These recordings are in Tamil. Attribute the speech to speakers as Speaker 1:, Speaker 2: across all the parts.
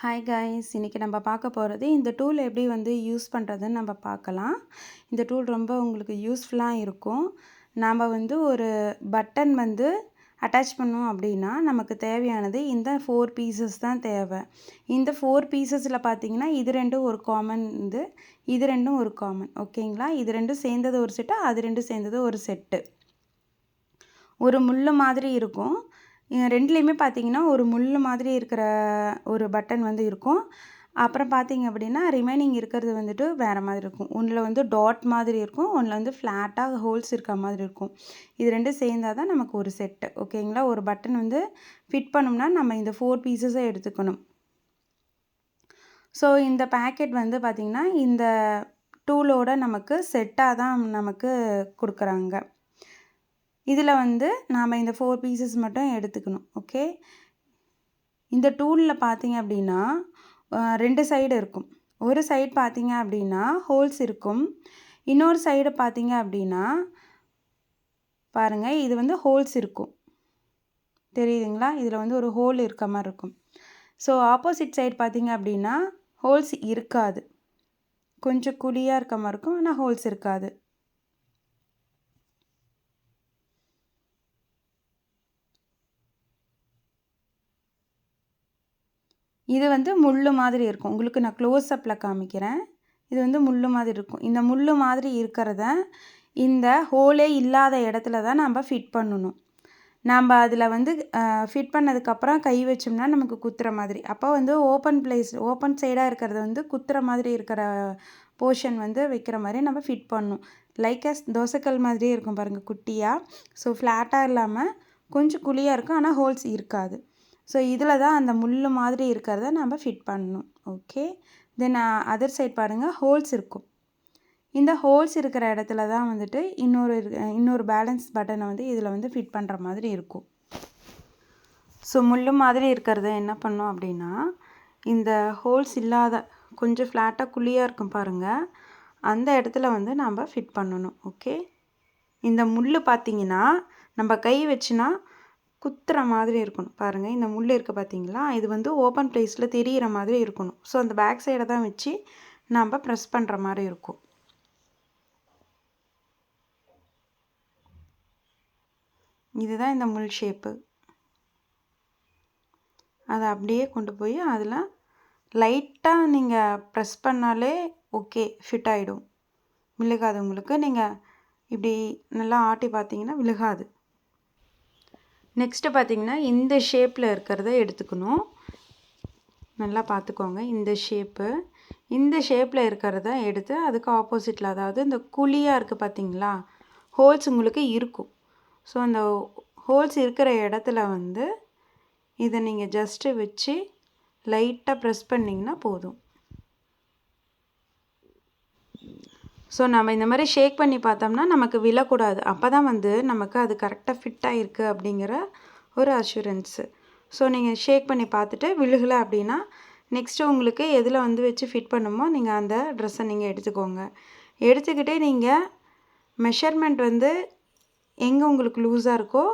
Speaker 1: ஹாய் காய்ஸ் இன்றைக்கி நம்ம பார்க்க போகிறது இந்த டூல் எப்படி வந்து யூஸ் பண்ணுறதுன்னு நம்ம பார்க்கலாம். இந்த டூல் ரொம்ப உங்களுக்கு யூஸ்ஃபுல்லாக இருக்கும். நாம் வந்து ஒரு பட்டன் வந்து அட்டாச் பண்ணோம் அப்படின்னா நமக்கு தேவையானது இந்த ஃபோர் பீசஸ் தான் தேவை. இந்த ஃபோர் பீசஸில் பார்த்தீங்கன்னா இது ரெண்டும் ஒரு காமன் இது இது ரெண்டும் ஒரு காமன் ஓகேங்களா இது ரெண்டும் சேர்ந்தது ஒரு செட்டு அது ரெண்டும் சேர்ந்தது ஒரு செட்டு ஒரு முள் மாதிரி இருக்கும். ரெண்டுலேயுமே பார்த்தீங்கன்னா ஒரு முள் மாதிரி இருக்கிற ஒரு பட்டன் வந்து இருக்கும். அப்புறம் பார்த்தீங்க அப்படின்னா ரிமைனிங் இருக்கிறது வந்துட்டு வேறு மாதிரி இருக்கும். ஒன்றில் வந்து டாட் மாதிரி இருக்கும் ஒன்றில் வந்து ஃப்ளாட்டாக ஹோல்ஸ் இருக்க மாதிரி இருக்கும். இது ரெண்டும் சேர்ந்தால் தான் நமக்கு ஒரு செட்டு ஓகேங்களா ஒரு பட்டன் வந்து ஃபிட் பண்ணோம்னா நம்ம இந்த ஃபோர் பீசஸை எடுத்துக்கணும். ஸோ இந்த பேக்கெட் வந்து பார்த்திங்கன்னா இந்த டூலோட நமக்கு செட்டாக தான் நமக்கு கொடுக்குறாங்க. இதில் வந்து நாம் இந்த ஃபோர் பீசஸ் மட்டும் எடுத்துக்கணும் ஓகே இந்த டூலில் பார்த்தீங்க அப்படின்னா ரெண்டு சைடு இருக்கும். ஒரு சைடு பார்த்தீங்க அப்படின்னா ஹோல்ஸ் இருக்கும். இன்னொரு சைடு பார்த்தீங்க அப்படின்னா பாருங்கள் இது வந்து ஹோல்ஸ் இருக்கும். தெரியுதுங்களா? இதில் வந்து ஒரு ஹோல் இருக்க மாதிரி இருக்கும். ஸோ ஆப்போசிட் சைடு பார்த்தீங்க அப்படின்னா ஹோல்ஸ் இருக்காது. கொஞ்சம் குழியாக இருக்க மாதிரி இருக்கும் ஆனால் ஹோல்ஸ் இருக்காது. இது வந்து முள் மாதிரி இருக்கும். உங்களுக்கு நான் க்ளோஸ்அப்பில் காமிக்கிறேன். இது வந்து முள் மாதிரி இருக்கும். இந்த முள் மாதிரி இருக்கிறத இந்த ஹோலே இல்லாத இடத்துல தான் நம்ம ஃபிட் பண்ணணும். நம்ம அதில் வந்து ஃபிட் பண்ணதுக்கப்புறம் கை வச்சோம்னா நமக்கு குத்துற மாதிரி. அப்போ வந்து ஓப்பன் பிளேஸ் ஓப்பன் சைடாக இருக்கிறது வந்து குத்துற மாதிரி இருக்கிற போர்ஷன் வந்து வைக்கிற மாதிரி நம்ம ஃபிட் பண்ணணும் லைக் அஸ் தோசைக்கல் மாதிரியே இருக்கும் பாருங்கள் குட்டியாக ஸோ ஃப்ளாட்டாக இல்லாமல் கொஞ்சம் குழியாக இருக்கும். ஆனால் ஹோல்ஸ் இருக்காது. ஸோ இதில் தான் அந்த முள் மாதிரி இருக்கிறத நம்ம ஃபிட் பண்ணணும். ஓகே தென் அதர் சைட் பாருங்கள் ஹோல்ஸ் இருக்கும். இந்த ஹோல்ஸ் இருக்கிற இடத்துல தான் வந்துட்டு இன்னொரு இன்னொரு பேலன்ஸ் பட்டனை வந்து இதில் வந்து ஃபிட் பண்ணுற மாதிரி இருக்கும். ஸோ முள் மாதிரி இருக்கிறத என்ன பண்ணோம் அப்படின்னா இந்த ஹோல்ஸ் இல்லாத கொஞ்சம் ஃப்ளாட்டாக குழியாக இருக்கும் பாருங்கள் அந்த இடத்துல வந்து நம்ம ஃபிட் பண்ணணும். ஓகே இந்த முள் பார்த்திங்கன்னா நம்ம கை வச்சுனா குத்துற மாதிரி இருக்கணும். பாருங்கள் இந்த முள் இருக்க பார்த்தீங்களா இது வந்து ஓப்பன் ப்ளேஸில் தெரிகிற மாதிரி இருக்கணும். ஸோ அந்த பேக் சைடை தான் வச்சு நம்ம ப்ரெஸ் பண்ணுற மாதிரி இருக்கும். இதுதான் இந்த முள் ஷேப்பு அதை அப்படியே கொண்டு போய் அதில் லைட்டாக நீங்கள் ப்ரெஸ் பண்ணாலே ஓகே ஃபிட் ஆகிடும் விழுகாது உங்களுக்கு. நீங்கள் இப்படி நல்லா ஆட்டி பார்த்தீங்கன்னா விழுகாது. நெக்ஸ்ட்டு பார்த்திங்கன்னா இந்த ஷேப்பில் இருக்கிறத எடுத்துக்கணும். நல்லா பார்த்துக்கோங்க இந்த ஷேப்பு இந்த ஷேப்பில் இருக்கிறத எடுத்து அதுக்கு ஆப்போசிட்டில் அதாவது இந்த குழியாக இருக்குது பார்த்திங்களா? ஹோல்ஸ் உங்களுக்கு இருக்கும். ஸோ அந்த ஹோல்ஸ் இருக்கிற இடத்துல வந்து இதை நீங்கள் ஜஸ்ட்டு வச்சு லைட்டாக ப்ரெஸ் பண்ணிங்கன்னா போதும். ஸோ நம்ம இந்த மாதிரி ஷேக் பண்ணி பார்த்தோம்னா நமக்கு விழக்கூடாது. அப்போ தான் வந்து நமக்கு அது கரெக்டாக ஃபிட்டாக இருக்குது அப்படிங்கிற ஒரு அஷூரன்ஸு ஸோ நீங்கள் ஷேக் பண்ணி பார்த்துட்டு விழுகலை அப்படின்னா நெக்ஸ்ட்டு உங்களுக்கு எதில் வந்து வச்சு ஃபிட் பண்ணுமோ நீங்கள் அந்த ட்ரெஸ்ஸை நீங்கள் எடுத்துக்கோங்க. எடுத்துக்கிட்டே நீங்கள் மெஷர்மெண்ட் வந்து எங்கே உங்களுக்கு லூஸாக இருக்கோ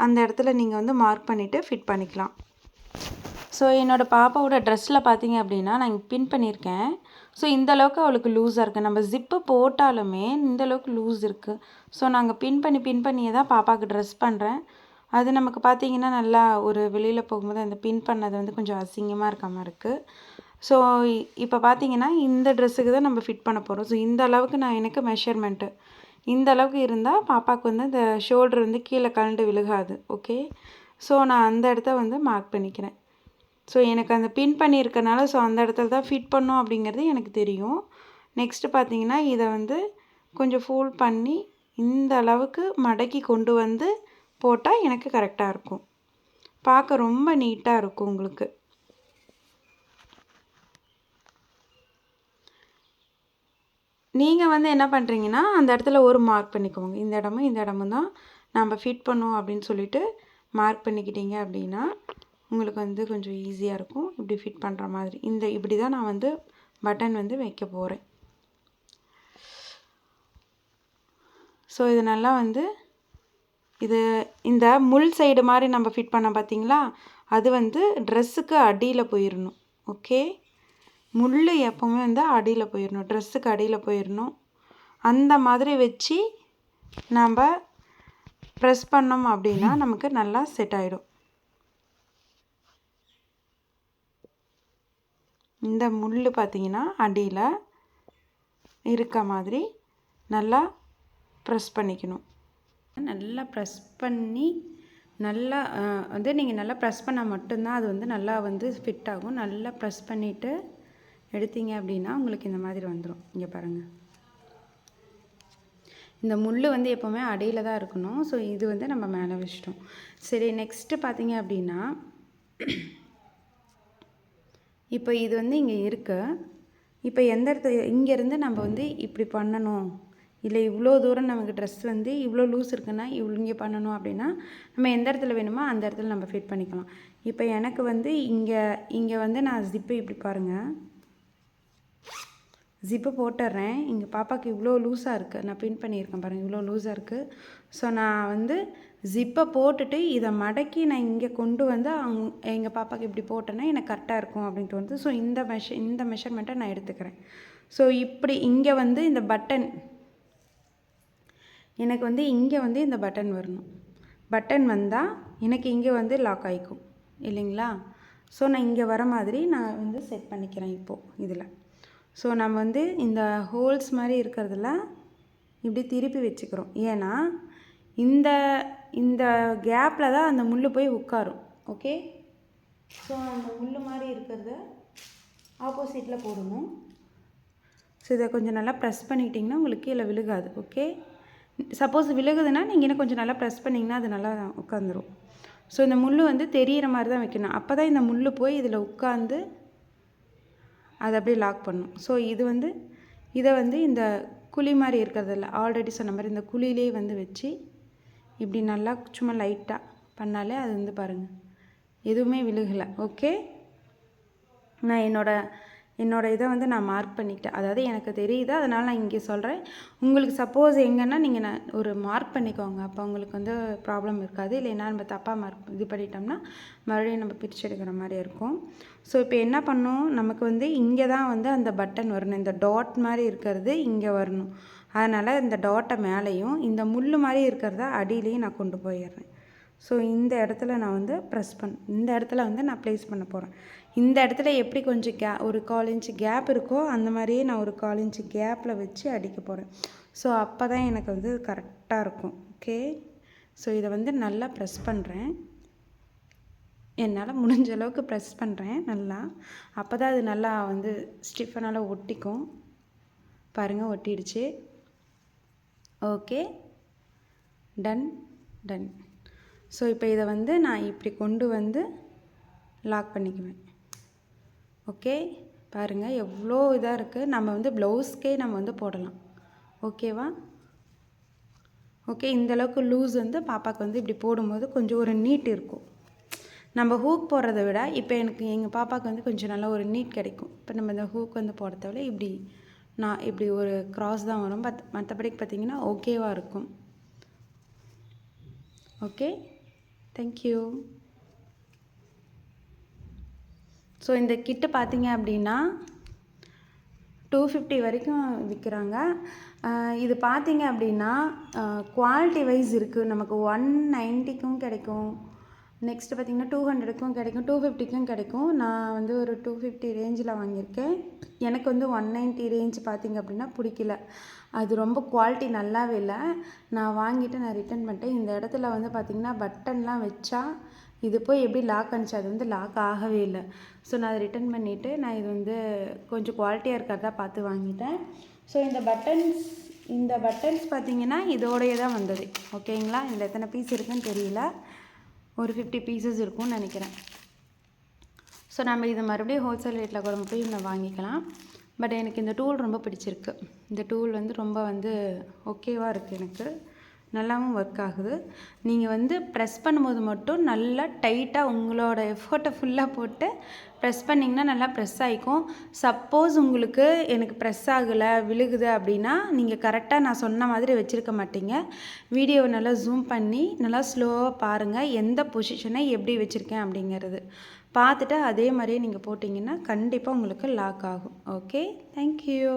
Speaker 1: அந்த இடத்துல நீங்கள் வந்து மார்க் பண்ணிவிட்டு ஃபிட் பண்ணிக்கலாம். ஸோ என்னோடய பாப்பாவோட ட்ரெஸ்ஸில் பார்த்தீங்க அப்படின்னா நான் இங்கே பின் பண்ணியிருக்கேன் ஸோ இந்த அளவுக்கு அவளுக்கு லூஸாக இருக்குது நம்ம ஜிப்பு போட்டாலுமே இந்த அளவுக்கு லூஸ் இருக்குது ஸோ நாங்கள் பின் பண்ணி பின் பண்ணியே தான் பாப்பாவுக்கு ட்ரெஸ் பண்ணுறேன் அது நமக்கு பார்த்தீங்கன்னா நல்லா ஒரு வெளியில் போகும்போது அந்த பின் பண்ணது வந்து கொஞ்சம் அசிங்கமாக இருக்காமல் இருக்குது ஸோ இப்போ பார்த்தீங்கன்னா இந்த ட்ரெஸ்ஸுக்கு தான் நம்ம ஃபிட் பண்ண போகிறோம் ஸோ இந்த அளவுக்கு நான் எனக்கு மெஷர்மெண்ட்டு இந்த அளவுக்கு இருந்தால் பாப்பாவுக்கு வந்து இந்த ஷோல்டர் வந்து கீழே கலண்டு விழுகாது. ஓகே ஸோ நான் அந்த இடத்த வந்து மார்க் பண்ணிக்கிறேன். ஸோ எனக்கு அந்த பின் பண்ணியிருக்கனால ஸோ அந்த இடத்துல தான் ஃபிட் பண்ணும் அப்படிங்கிறது எனக்கு தெரியும். நெக்ஸ்ட்டு பார்த்தீங்கன்னா இதை வந்து கொஞ்சம் ஃபோல்ட் பண்ணி இந்த அளவுக்கு மடக்கி கொண்டு வந்து போட்டால் எனக்கு கரெக்டாக இருக்கும். பார்க்க ரொம்ப நீட்டாக இருக்கும் உங்களுக்கு. நீங்கள் வந்து என்ன பண்ணுறீங்கன்னா அந்த இடத்துல ஒரு மார்க் பண்ணிக்கோங்க. இந்த இடமும் இந்த இடமும் தான் நம்ம ஃபிட் பண்ணும் அப்படின்னு சொல்லிட்டு மார்க் பண்ணிக்கிட்டீங்க அப்படின்னா உங்களுக்கு வந்து கொஞ்சம் ஈஸியாக இருக்கும். இப்படி ஃபிட் பண்ணுற மாதிரி. இந்த இப்படி தான் நான் வந்து பட்டன் வந்து வைக்க போகிறேன் ஸோ இது நல்லா வந்து இது இந்த முள் சைடு மாதிரி நம்ம ஃபிட் பண்ண பார்த்தீங்களா அது வந்து ட்ரெஸ்ஸுக்கு அடியில் போயிடணும் ஓகே முள் எப்போவுமே வந்து அடியில் போயிடணும் ட்ரெஸ்ஸுக்கு அடியில் போயிடணும் அந்த மாதிரி வச்சு நம்ம ப்ரெஸ் பண்ணோம் அப்படின்னா நமக்கு நல்லா செட் ஆகிடும் இந்த முள் பார்த்தீங்கன்னா அடியில் இருக்க மாதிரி நல்லா ப்ரெஸ் பண்ணிக்கணும். நல்லா ப்ரெஸ் பண்ணி நல்லா வந்து நீங்கள் நல்லா ப்ரெஸ் பண்ணால் மட்டும்தான் அது வந்து நல்லா வந்து ஃபிட் ஆகும். நல்லா ப்ரெஸ் பண்ணிவிட்டு எடுத்தீங்க அப்படின்னா உங்களுக்கு இந்த மாதிரி வந்துடும் இங்கே பாருங்கள் இந்த முள் வந்து எப்போவுமே அடியில் தான் இருக்கணும். ஸோ இது வந்து நம்ம மேலே வச்சிட்டோம். சரி நெக்ஸ்ட்டு பார்த்தீங்க அப்படின்னா இப்போ இது வந்து இங்கே இருக்கு. இப்போ எந்த இடத்துல இங்கேருந்து நம்ம வந்து இப்படி பண்ணணும். இல்லை இவ்வளோ தூரம் நமக்கு ட்ரெஸ் வந்து இவ்வளோ லூஸ் இருக்குன்னா இவ்வளோ இங்கே பண்ணணும் அப்படின்னா நம்ம எந்த இடத்துல வேணுமோ அந்த இடத்துல நம்ம ஃபிட் பண்ணிக்கலாம். இப்போ எனக்கு வந்து இங்கே இங்கே வந்து நான் ஜிப்பு இப்படி பாருங்கள் ஜிப்பு போட்டுடுறேன் இங்கே பாப்பாவுக்கு இவ்வளோ லூஸாக இருக்குது நான் பின் பண்ணியிருக்கேன் பாருங்கள் இவ்வளோ லூஸாக இருக்குது ஸோ நான் வந்து ஜிப்பை போட்டுட்டு இதை மடக்கி நான் இங்கே கொண்டு வந்து அவங்க எங்கள் பாப்பாவுக்கு இப்படி போட்டேன்னா எனக்கு கரெக்டாக இருக்கும் அப்படின்னு தோணுது. ஸோ இந்த மெஷ இந்த மெஷர்மெண்ட்டை நான் எடுத்துக்கிறேன். ஸோ இப்படி இங்கே வந்து இந்த பட்டன் எனக்கு வந்து இங்கே வந்து இந்த பட்டன் வரணும். பட்டன் வந்தால் எனக்கு இங்கே வந்து லாக் ஆகிக்கும் இல்லைங்களா? ஸோ நான் இங்கே வர மாதிரி நான் வந்து செட் பண்ணிக்கிறேன் இப்போது இதில். ஸோ நம்ம வந்து இந்த ஹோல்ஸ் மாதிரி இருக்கிறதுல இப்படி திருப்பி வச்சுக்கிறோம். ஏன்னா இந்த இந்த கேப்பில் தான் அந்த முள் போய் உட்காரும். ஓகே ஸோ அந்த முள் மாதிரி இருக்கிறத ஆப்போசிட்டில் போடணும். ஸோ இதை கொஞ்சம் நல்லா ப்ரெஸ் பண்ணிக்கிட்டிங்கன்னா உங்களுக்கு கீழே விழுகாது. ஓகே சப்போஸ் விழுகுதுன்னா நீங்கள் இன்னும் கொஞ்சம் நல்லா ப்ரெஸ் பண்ணிங்கன்னா அது நல்லா உட்காந்துரும் ஸோ இந்த முள் வந்து தெரியிற மாதிரி தான் வைக்கணும். அப்போ தான் இந்த முள் போய் இதில் உட்காந்து அதை அப்படியே லாக் பண்ணும். ஸோ இது வந்து இதை வந்து இந்த குழி மாதிரி இருக்கிறதில்ல ஆல்ரெடி சொன்ன மாதிரி இந்த குழியிலே வந்து வச்சு இப்படி நல்லா சும்மா லைட்டாக பண்ணாலே அது வந்து பாருங்கள் எதுவுமே விழுகலை. ஓகே நான் என்னோடய என்னோடய இதை வந்து நான் மார்க் பண்ணிக்கிட்டேன். அதாவது எனக்கு தெரியுது அதனால் நான் இங்கே சொல்கிறேன் உங்களுக்கு சப்போஸ் எங்கன்னா நீங்கள் நான் ஒரு மார்க் பண்ணிக்கோங்க. அப்போ உங்களுக்கு வந்து ப்ராப்ளம் இருக்காது. இல்லைன்னா நம்ம தப்பாக மார்க் இது பண்ணிட்டோம்னா மறுபடியும் நம்ம பிரித்து எடுக்கிற மாதிரி இருக்கும். ஸோ இப்போ என்ன பண்ணோம் நமக்கு வந்து இங்கே தான் வந்து அந்த பட்டன் வரணும். இந்த டாட் மாதிரி இருக்கிறது இங்கே வரணும். அதனால் இந்த டாட்டை மேலேயும் இந்த முள் மாதிரி இருக்கிறத அடியிலையும் நான் கொண்டு போயிடுறேன். ஸோ இந்த இடத்துல நான் வந்து ப்ரெஸ் பண் இந்த இடத்துல வந்து நான் ப்ளேஸ் பண்ண போகிறேன் இந்த இடத்துல எப்படி கொஞ்சம் கே ஒரு கால் இன்ச்சு கேப் இருக்கோ அந்த மாதிரியே நான் ஒரு கால் இன்ச்சு கேப்பில் வச்சு அடிக்க போகிறேன் ஸோ அப்போ தான் எனக்கு வந்து கரெக்டாக இருக்கும். ஓகே ஸோ இதை வந்து நல்லா ப்ரெஸ் பண்ணுறேன் என்னால் முடிஞ்ச அளவுக்கு ப்ரெஸ் பண்ணுறேன் நல்லா. அப்போ தான் அது நல்லா வந்து ஸ்டிஃபனால் ஒட்டிக்கும். பாருங்கள் ஒட்டிடுச்சு. ஓகே டன் டன் ஸோ இப்போ இதை வந்து நான் இப்படி கொண்டு வந்து லாக் பண்ணிக்குவேன். ஓகே? பாருங்கள் எவ்வளோ இதாக இருக்குது நம்ம வந்து ப்ளவுஸ்க்கே நம்ம வந்து போடலாம். ஓகேவா? ஓகே இந்தளவுக்கு லூஸ் வந்து பாப்பாவுக்கு வந்து இப்படி போடும்போது கொஞ்சம் ஒரு நீட் இருக்கும். நம்ம ஹூக் போடுறத விட இப்போ எனக்கு எங்கள் பாப்பாவுக்கு வந்து கொஞ்சம் நல்லா ஒரு நீட் கிடைக்கும். இப்போ நம்ம இந்த ஹூக் வந்து போட தேவையில்ல இப்படி நான் இப்படி ஒரு க்ராஸ் தான் வரும். பத் மற்றபடிக்கு பார்த்திங்கன்னா ஓகேவாக இருக்கும். ஓகே? தேங்க்யூ ஸோ இந்த கிட்டு பார்த்தீங்க அப்படின்னா டூ ஃபிஃப்டி வரைக்கும் விற்கிறாங்க. இது பார்த்தீங்க அப்படின்னா குவாலிட்டி வைஸ் இருக்குது நமக்கு ஒன் நைன்ட்டிக்கும் கிடைக்கும். நெக்ஸ்ட்டு பார்த்திங்கன்னா டூ ஹண்ட்ரடுக்கும் கிடைக்கும் டூ ஃபிஃப்டிக்கும் கிடைக்கும். நான் வந்து ஒரு டூ ஃபிஃப்டி ரேஞ்சில் வாங்கியிருக்கேன். எனக்கு வந்து ஒன் நைன்ட்டி ரேஞ்ச் பார்த்திங்க அப்படின்னா பிடிக்கல. அது ரொம்ப குவாலிட்டி நல்லாவே இல்லை. நான் வாங்கிட்டு நான் ரிட்டன் பண்ணிட்டேன். இந்த இடத்துல வந்து பார்த்திங்கன்னா பட்டன்லாம் வச்சா இது போய் எப்படி லாக் ஆனிச்சு அது வந்து லாக் ஆகவே இல்லை. ஸோ நான் அதை ரிட்டர்ன் பண்ணிவிட்டு நான் இது வந்து கொஞ்சம் குவாலிட்டியாக இருக்கிறதா பார்த்து வாங்கிட்டேன். ஸோ இந்த பட்டன்ஸ் இந்த பட்டன்ஸ் பார்த்திங்கன்னா இதோடையே தான் வந்தது. ஓகேங்களா இந்த எத்தனை பீஸ் இருக்குன்னு தெரியல. ஒரு ஃபிஃப்டி பீசஸ் இருக்கும்னு நினைக்கிறேன். ஸோ நம்ம இது மறுபடியும் ஹோல்சேல் ரேட்டில் கூட போய் இன்னும் வாங்கிக்கலாம். பட் எனக்கு இந்த டூல் ரொம்ப பிடிச்சிருக்கு. இந்த டூல் வந்து ரொம்ப வந்து ஓகேவாக இருக்குது எனக்கு. நல்லாவும் ஒர்க் ஆகுது. நீங்கள் வந்து ப்ரெஸ் பண்ணும்போது மட்டும் நல்லா டைட்டாக உங்களோட எஃபர்ட்டை ஃபுல்லாக போட்டு ப்ரெஸ் பண்ணிங்கன்னா நல்லா ப்ரெஸ் ஆகிக்கும் சப்போஸ் உங்களுக்கு எனக்கு ப்ரெஸ் ஆகலை விழுகுது அப்படின்னா நீங்கள் கரெக்டாக நான் சொன்ன மாதிரி வச்சுருக்க மாட்டீங்க. வீடியோவை நல்லா ஜூம் பண்ணி நல்லா ஸ்லோவாக பாருங்கள் எந்த பொசிஷனை எப்படி வச்சுருக்கேன் அப்படிங்கிறது. பார்த்துட்டு அதே மாதிரியே நீங்கள் போட்டிங்கன்னா கண்டிப்பாக உங்களுக்கு லாக் ஆகும். Okay thank you